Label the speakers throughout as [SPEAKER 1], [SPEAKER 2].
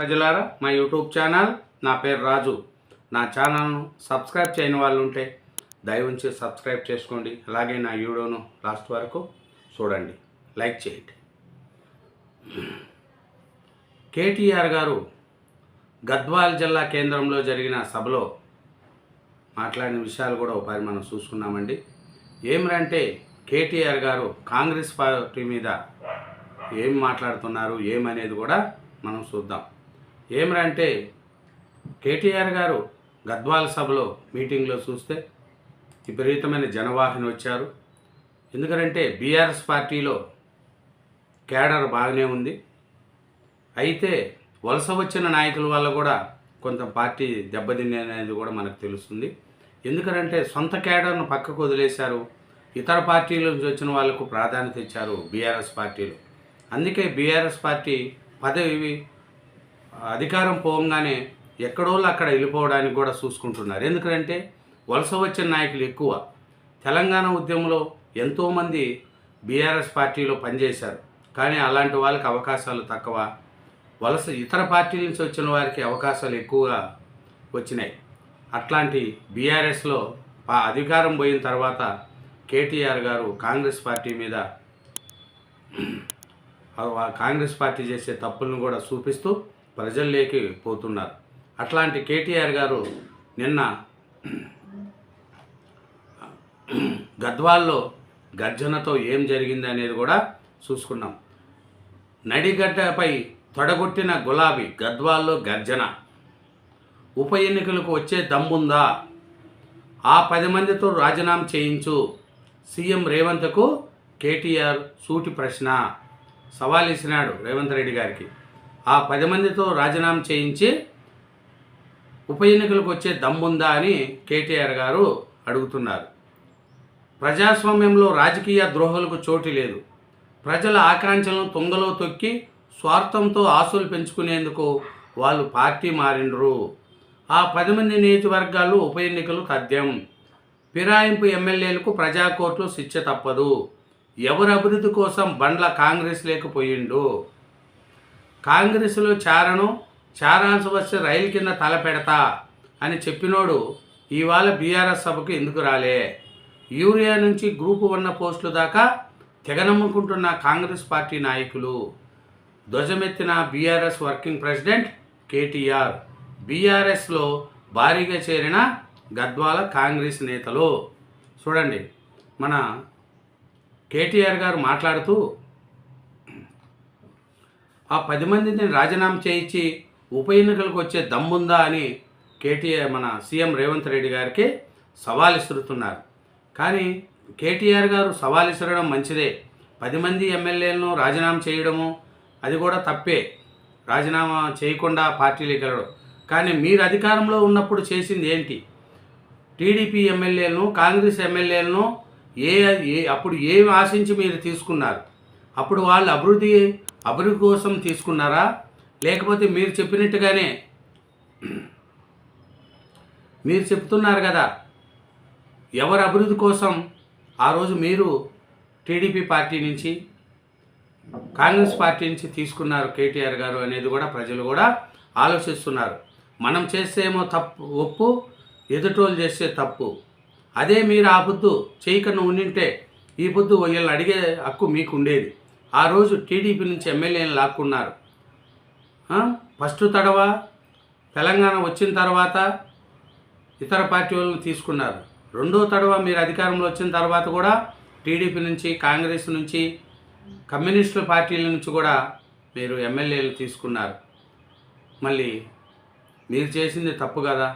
[SPEAKER 1] ప్రజలారా మా YouTube channel నా పేరు రాజు. నా ఛానల్ను సబ్స్క్రైబ్ చేయని వాళ్ళు ఉంటే దయవుంచి సబ్స్క్రైబ్ చేసుకోండి. అలాగే నా వీడియోను లాస్ట్ వరకు చూడండి. లైక్ చేయండి. కేటీఆర్ గారు గద్వాల్ జిల్లా కేంద్రంలో జరిగిన సభలో మాట్లాడిన విషయాలు కూడా ఒకసారి మనం చూసుకున్నామండి. ఏమిరంటే కేటీఆర్ గారు కాంగ్రెస్ పార్టీ మీద ఏం మాట్లాడుతున్నారు ఏమనేది కూడా మనం చూద్దాం. ఏమిరంటే కేటీఆర్ గారు గద్వాల సభలో మీటింగ్లో చూస్తే విపరీతమైన జనవాహిని వచ్చారు. ఎందుకంటే బీఆర్ఎస్ పార్టీలో కేడర్ బాగానే ఉంది. అయితే వలస వచ్చిన నాయకుల వల్ల కూడా కొంత పార్టీ దెబ్బతింది అనేది కూడా మనకు తెలుస్తుంది. ఎందుకంటే సొంత కేడర్ను పక్కకు వదిలేశారు. ఇతర పార్టీల నుంచి వచ్చిన వాళ్ళకు ప్రాధాన్యత ఇచ్చారు బీఆర్ఎస్ పార్టీలు. అందుకే బీఆర్ఎస్ పార్టీ పదవి అధికారం పోగానే ఎక్కడోళ్ళు అక్కడ వెళ్ళిపోవడానికి కూడా చూసుకుంటున్నారు. ఎందుకంటే వలస వచ్చిన నాయకులు ఎక్కువ. తెలంగాణ ఉద్యమంలో ఎంతోమంది బీఆర్ఎస్ పార్టీలో పనిచేశారు. కానీ అలాంటి వాళ్ళకి అవకాశాలు తక్కువ. వలస ఇతర పార్టీల నుంచి వచ్చిన వారికి అవకాశాలు ఎక్కువగా వచ్చినాయి. అట్లాంటి బీఆర్ఎస్లో ఆ అధికారం పోయిన తర్వాత కేటీఆర్ గారు కాంగ్రెస్ పార్టీ మీద కాంగ్రెస్ పార్టీ చేసే తప్పులను కూడా చూపిస్తూ ప్రజల్లోకి పోతున్నారు. అట్లాంటి కేటీఆర్ గారు నిన్న గద్వాల్లో గర్జనతో ఏం జరిగింది అనేది కూడా చూసుకున్నాం. నడిగడ్డపై తొడగొట్టిన గులాబీ గద్వాల్లో గర్జన. ఉప ఎన్నికలకు వచ్చే దమ్ముందా? ఆ పది మందితో రాజీనామా చేయించు సీఎం రేవంత్కు కేటీఆర్ సూటి ప్రశ్న. సవాల్ ఇచ్చినాడు రేవంత్ రెడ్డి గారికి. ఆ పది మందితో రాజీనామా చేయించి ఉప ఎన్నికలకు వచ్చే దమ్ముందా అని కేటీఆర్ గారు అడుగుతున్నారు. ప్రజాస్వామ్యంలో రాజకీయ ద్రోహులకు చోటు లేదు. ప్రజల ఆకాంక్షలను తుంగలో తొక్కి స్వార్థంతో ఆశలు పెంచుకునేందుకు వాళ్ళు పార్టీ మారిండ్రు. ఆ పది మంది నియోజకవర్గాల్లో ఉప ఎన్నికలు తథ్యం. ఫిరాయింపు ఎమ్మెల్యేలకు ప్రజాకోర్టులో శిక్ష తప్పదు. ఎవరి అభివృద్ధి కోసం బండ్ల కాంగ్రెస్ లేకపోయిండు. కాంగ్రెస్లో చారను చారాల్సి వస్తే రైలు కింద తల పెడతా అని చెప్పినోడు ఇవాళ బీఆర్ఎస్ సభకు ఎందుకు రాలే? యూరియా నుంచి గ్రూపు ఉన్న పోస్టుల దాకా తెగనమ్ముకుంటున్న కాంగ్రెస్ పార్టీ నాయకులు. ధ్వజమెత్తిన బీఆర్ఎస్ వర్కింగ్ ప్రెసిడెంట్ కేటీఆర్. బీఆర్ఎస్లో భారీగా చేరిన గద్వాల కాంగ్రెస్ నేతలు. చూడండి మన కేటీఆర్ గారు మాట్లాడుతూ ఆ పది మందిని రాజీనామా చేయించి ఉప ఎన్నికలకు వచ్చే దమ్ముందా అని కేటీఆర్ మన సీఎం రేవంత్ రెడ్డి గారికి సవాల్ ఇస్తున్నారు కానీ కేటీఆర్ గారు సవాల్ ఇసరడం మంచిదే. పది మంది ఎమ్మెల్యేలను రాజీనామా చేయడము అది కూడా తప్పే. రాజీనామా చేయకుండా పార్టీలోకి వెళ్ళడం కానీ మీరు అధికారంలో ఉన్నప్పుడు చేసింది ఏంటి? టీడీపీ ఎమ్మెల్యేలను కాంగ్రెస్ ఎమ్మెల్యేలను ఏ ఏ అప్పుడు ఏమి ఆశించి మీరు తీసుకున్నారు? అప్పుడు వాళ్ళు అభివృద్ధి అభివృద్ధి కోసం తీసుకున్నారా? లేకపోతే మీరు చెప్పినట్టుగానే మీరు చెప్తున్నారు కదా ఎవరి అభివృద్ధి కోసం ఆ రోజు మీరు టీడీపీ పార్టీ నుంచి కాంగ్రెస్ పార్టీ నుంచి తీసుకున్నారు కేటీఆర్ గారు అనేది కూడా ప్రజలు కూడా ఆలోచిస్తున్నారు. మనం చేస్తేమో తప్పు ఒప్పు ఎదుటోళ్ళు చేస్తే తప్పు. అదే మీరు ఆ పొద్దు చేయకుండా ఉండింటే ఈ పొద్దు వీళ్ళని అడిగే హక్కు మీకు ఉండేది ఆ రోజు టీడీపీ నుంచి ఎమ్మెల్యేని లాక్కున్నారు. ఫస్ట్ తడవ? తెలంగాణ వచ్చిన తర్వాత ఇతర పార్టీ వాళ్ళని తీసుకున్నారు. రెండో తడవ మీరు అధికారంలో వచ్చిన తర్వాత కూడా టీడీపీ నుంచి కాంగ్రెస్ నుంచి కమ్యూనిస్టుల పార్టీల నుంచి కూడా మీరు ఎమ్మెల్యేలు తీసుకున్నారు. మళ్ళీ మీరు చేసింది తప్పు కదా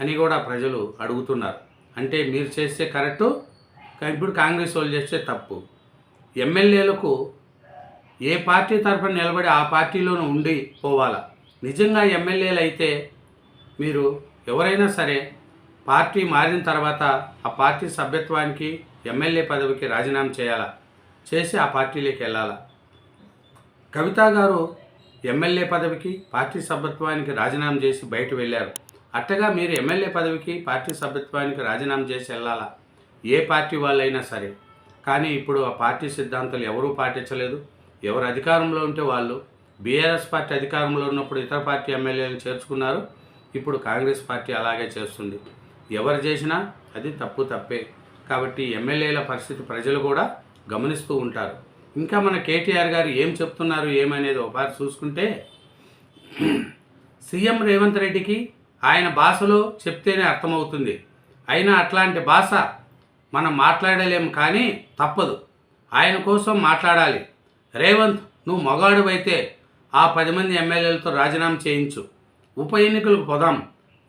[SPEAKER 1] అని కూడా ప్రజలు అడుగుతున్నారు. అంటే మీరు చేస్తే కరెక్టు ఇప్పుడు కాంగ్రెస్ వాళ్ళు చేస్తే తప్పు. ఎమ్మెల్యేలకు ఏ పార్టీ తరఫున నిలబడి ఆ పార్టీలోనూ ఉండి పోవాలా? నిజంగా ఎమ్మెల్యేలు అయితే మీరు ఎవరైనా సరే పార్టీ మారిన తర్వాత ఆ పార్టీ సభ్యత్వానికి ఎమ్మెల్యే పదవికి రాజీనామా చేయాలా? చేసి ఆ పార్టీలోకి వెళ్ళాలా? కవిత గారు ఎమ్మెల్యే పదవికి పార్టీ సభ్యత్వానికి రాజీనామా చేసి బయట వెళ్ళారు. అట్టగా మీరు ఎమ్మెల్యే పదవికి పార్టీ సభ్యత్వానికి రాజీనామా చేసి వెళ్ళాలా? ఏ పార్టీ వాళ్ళైనా సరే. కానీ ఇప్పుడు ఆ పార్టీ సిద్ధాంతాలు ఎవరూ పాటించలేదు. ఎవరు అధికారంలో ఉంటే వాళ్ళు బీఆర్ఎస్ పార్టీ అధికారంలో ఉన్నప్పుడు ఇతర పార్టీ ఎమ్మెల్యేలను చేర్చుకున్నారు. ఇప్పుడు కాంగ్రెస్ పార్టీ అలాగే చేస్తుంది. ఎవరు చేసినా అది తప్పు తప్పే. కాబట్టి ఎమ్మెల్యేల పరిస్థితి ప్రజలు కూడా గమనిస్తూ ఉంటారు. ఇంకా మన కేటీఆర్ గారు ఏం చెప్తున్నారు ఏమనేది ఒకసారి చూసుకుంటే సీఎం రేవంత్ రెడ్డికి ఆయన భాషలో చెప్తేనే అర్థమవుతుంది. అయినా అట్లాంటి భాష మనం మాట్లాడలేము కానీ తప్పదు. ఆయన కోసం మాట్లాడాలి. రేవంత్ నువ్వు మగాడువైతే ఆ పది మంది ఎమ్మెల్యేలతో రాజీనామా చేయించు. ఉప ఎన్నికలకు పోదాం.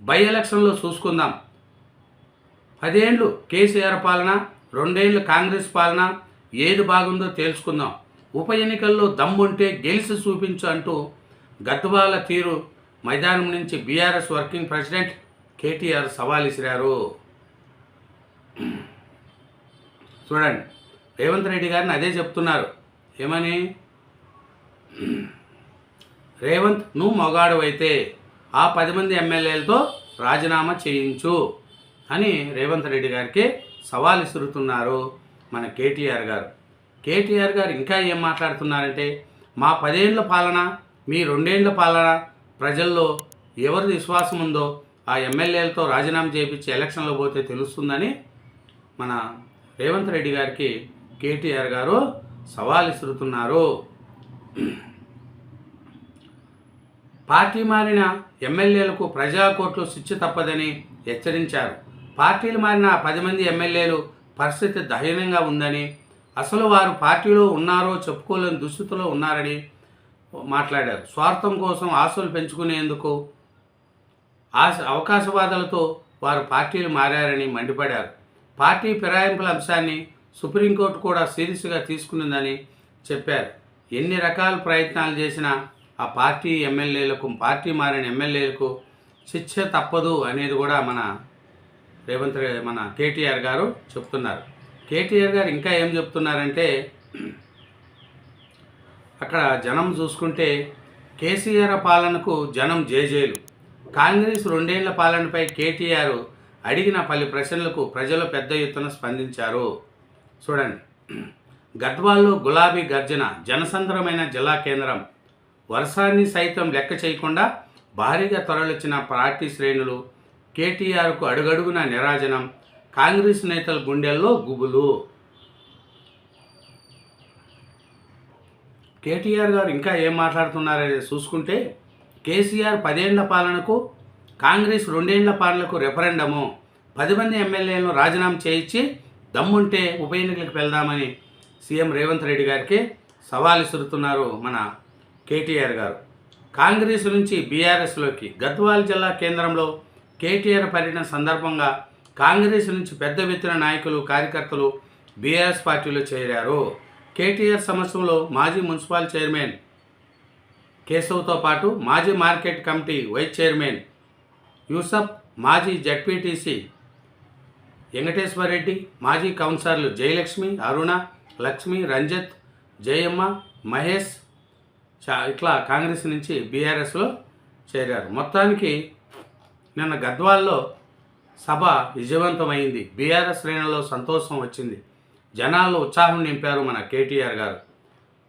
[SPEAKER 1] బై ఎలక్షన్లో చూసుకుందాం. పదేండ్లు కేసీఆర్ పాలన రెండేండ్లు కాంగ్రెస్ పాలన ఏది బాగుందో తేల్చుకుందాం ఉప ఎన్నికల్లో దమ్ముంటే గెలిచి చూపించు అంటూ గద్వాల తీరు మైదానం నుంచి బీఆర్ఎస్ వర్కింగ్ ప్రెసిడెంట్ కేటీఆర్ సవాల్ చూడండి. రేవంత్ రెడ్డి గారిని అదే చెప్తున్నారు. ఏమని? రేవంత్ నువ్వు మొగాడు అయితే ఆ పది మంది ఎమ్మెల్యేలతో రాజీనామా చేయించు అని రేవంత్ రెడ్డి గారికి సవాల్ ఇసురుతున్నారు మన కేటీఆర్ గారు. కేటీఆర్ గారు ఇంకా ఏం మాట్లాడుతున్నారంటే మా పదేళ్ళ పాలన మీ రెండేళ్ళ పాలన ప్రజల్లో ఎవరిది విశ్వాసం ఉందో ఆ ఎమ్మెల్యేలతో రాజీనామా చేయించి ఎలక్షన్లో పోతే తెలుస్తుందని మన రేవంత్ రెడ్డి గారికి కేటీఆర్ గారు సవాల్ ఇస్తున్నారు పార్టీ మారిన ఎమ్మెల్యేలకు ప్రజా కోర్టులో శిక్ష తప్పదని హెచ్చరించారు. పార్టీలు మారిన పది మంది ఎమ్మెల్యేలు పరిస్థితి దయనీయంగా ఉందని అసలు వారు పార్టీలో ఉన్నారో చెప్పుకోలేని దుస్థితిలో ఉన్నారని మాట్లాడారు. స్వార్థం కోసం ఆశలు పెంచుకునేందుకు ఆశ అవకాశవాదాలతో వారు పార్టీలు మారారని మండిపడారు. పార్టీ ఫిరాయింపుల అంశాన్ని సుప్రీంకోర్టు కూడా సీరియస్గా తీసుకున్నదని చెప్పారు. ఎన్ని రకాల ప్రయత్నాలు చేసినా ఆ పార్టీ ఎమ్మెల్యేలకు పార్టీ మారిన ఎమ్మెల్యేలకు శిక్ష తప్పదు అనేది కూడా మన రేవంత్ మన కేటీఆర్ గారు చెప్తున్నారు. కేటీఆర్ గారు ఇంకా ఏం చెప్తున్నారంటే అక్కడ జనం చూసుకుంటే కేసీఆర్ పాలనకు జనం జేజేలు. కాంగ్రెస్ రెండేళ్ళ పాలనపై కేటీఆర్ అడిగిన పలు ప్రశ్నలకు ప్రజలు పెద్ద ఎత్తున స్పందించారు. చూడండి. గద్వాల్లో గులాబీ గర్జన జనసంద్రమైన జిల్లా కేంద్రం. వర్షాన్ని సైతం లెక్క చేయకుండా భారీగా తరలిచ్చిన పార్టీ శ్రేణులు కేటీఆర్కు అడుగడుగున నిరాజనం కాంగ్రెస్ నేతల గుండెల్లో గుబులు. కేటీఆర్ గారు ఇంకా ఏం మాట్లాడుతున్నారనేది చూసుకుంటే కేసీఆర్ పదేళ్ళ పాలనకు కాంగ్రెస్ రెండేళ్ళ పాలనకు రెఫరెండము. పది మంది ఎమ్మెల్యేలను రాజీనామా చేయించి దమ్ముంటే ఉప ఎన్నికలకు వెళ్దామని సీఎం రేవంత్ రెడ్డి గారికి సవాల్ ఇస్తున్నారు మన కేటీఆర్ గారు. కాంగ్రెస్ నుంచి బీఆర్ఎస్లోకి గద్వాల జిల్లా కేంద్రంలో కేటీఆర్ పర్యటన సందర్భంగా కాంగ్రెస్ నుంచి పెద్ద ఎత్తున నాయకులు కార్యకర్తలు బీఆర్ఎస్ పార్టీలో చేరారు. కేటీఆర్ సమక్షంలో మాజీ మున్సిపల్ చైర్మన్ కేశవ్తో పాటు మాజీ market committee vice chairman Yusuf మాజీ జడ్పీటీసీ వెంకటేశ్వర రెడ్డి మాజీ కౌన్సిలర్లు జయలక్ష్మి అరుణ లక్ష్మి రంజిత్ జయమ్మ మహేష్ చా ఇట్లా కాంగ్రెస్ నుంచి బీఆర్ఎస్లో చేరారు. మొత్తానికి నిన్న గద్వాల్లో సభ విజయవంతమైంది. బీఆర్ఎస్ శ్రేణుల్లో సంతోషం వచ్చింది. జనాల్లో ఉత్సాహం నింపారు మన కేటీఆర్ గారు.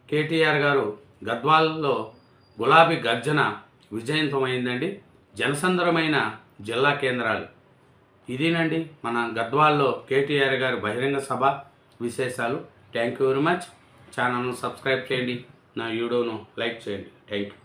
[SPEAKER 1] కేటీఆర్ గారు గద్వాల్లో గులాబీ గర్జన విజయవంతమైందండి జనసందరమైన జిల్లా కేంద్రాలు. ఇదేనండి మన గద్వాల్లో కేటీఆర్ గారి బహిరంగ సభ విశేషాలు. థ్యాంక్ యూ వెరీ మచ్ ఛానల్ను సబ్స్క్రైబ్ చేయండి. నా వీడియోను లైక్ చేయండి. Thank you